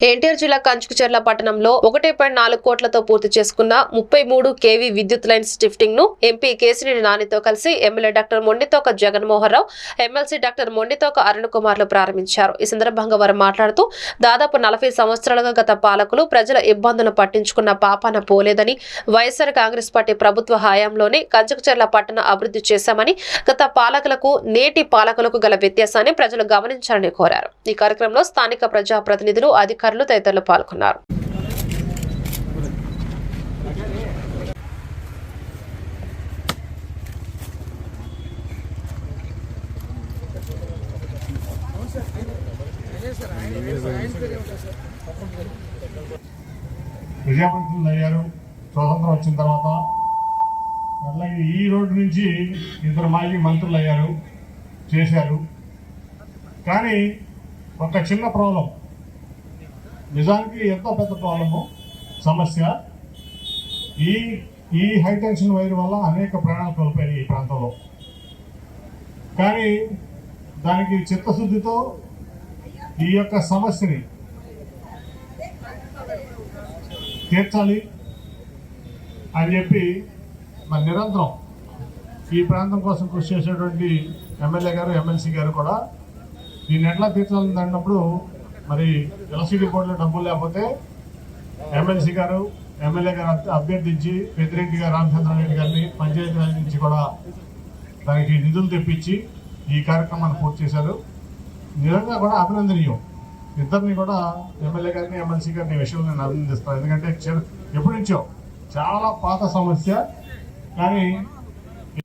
ఎన్టీఆర్ జిల్లా కంచుకుచర్ల పట్టణంలో ఒకటి పాయింట్ నాలుగు కోట్లతో పూర్తి చేసుకున్న ముప్పై మూడు కేవీ విద్యుత్ లైన్ స్టిఫ్టింగ్ను ఎంపీ కేసినేని నానితో కలిసి MLA doctor Monditoka Jaganmohan Rao MLC doctor Monditoka Arun కుమార్లు ప్రారంభించారు. ఈ సందర్భంగా వారు మాట్లాడుతూ దాదాపు నలభై సంవత్సరాలుగా గత పాలకులు ప్రజల ఇబ్బందులను పట్టించుకున్న పాపాన పోలేదని వైఎస్ఆర్ కాంగ్రెస్ పార్టీ ప్రభుత్వ హయాంలోనే కంచుకుచర్ల పట్టణ అభివృద్ధి చేశామని గత పాలకులకు నేటి పాలకులకు గల వ్యత్యాసాన్ని ప్రజలు గమనించాలని కోరారు. ఈ కార్యక్రమంలో స్థానిక ప్రజాప్రతినిధులు అధికారులు తదితరులు పాల్గొన్నారు. ప్రజాప్రతినిధులు అయ్యారు స్వతంత్రం వచ్చిన తర్వాత అలాగే ఈ రోడ్డు నుంచి ఇద్దరు మాజీ మంత్రులు అయ్యారు చేశారు. కానీ ఒక చిన్న ప్రాబ్లం. నిజానికి ఎంతో పెద్ద ప్రాబ్లము సమస్య. ఈ ఈ హైటెన్షన్ వైర్ వల్ల అనేక ప్రాణాలు కోల్పోయాయి ఈ ప్రాంతంలో. కానీ దానికి చిత్తశుద్ధితో ఈ యొక్క సమస్యని తీర్చాలి అని చెప్పి మరి నిరంతరం ఈ ప్రాంతం కోసం కృషి చేసేటువంటి ఎమ్మెల్యే గారు ఎమ్మెల్సీ గారు కూడా దీన్ని ఎట్లా తీర్చాలని అన్నప్పుడు మరి ఎలసిడి బోర్డులో డబ్బులు లేకపోతే ఎమ్మెల్సీ గారు ఎమ్మెల్యే గారు అభ్యర్థించి పెద్దిరెడ్డి గారు రామచంద్రారెడ్డి గారిని పంచాయతీరాజ్ నుంచి కూడా దానికి నిధులు తెప్పించి ఈ కార్యక్రమాన్ని పూర్తి చేశారు. నిజంగా కూడా అభినందనీయం. ఇద్దరిని కూడా ఎమ్మెల్యే గారిని ఎమ్మెల్సీ గారిని విషయంలో నేను అభినందిస్తాను. ఎందుకంటే ఎప్పటి నుంచో చాలా పాత సమస్య. కానీ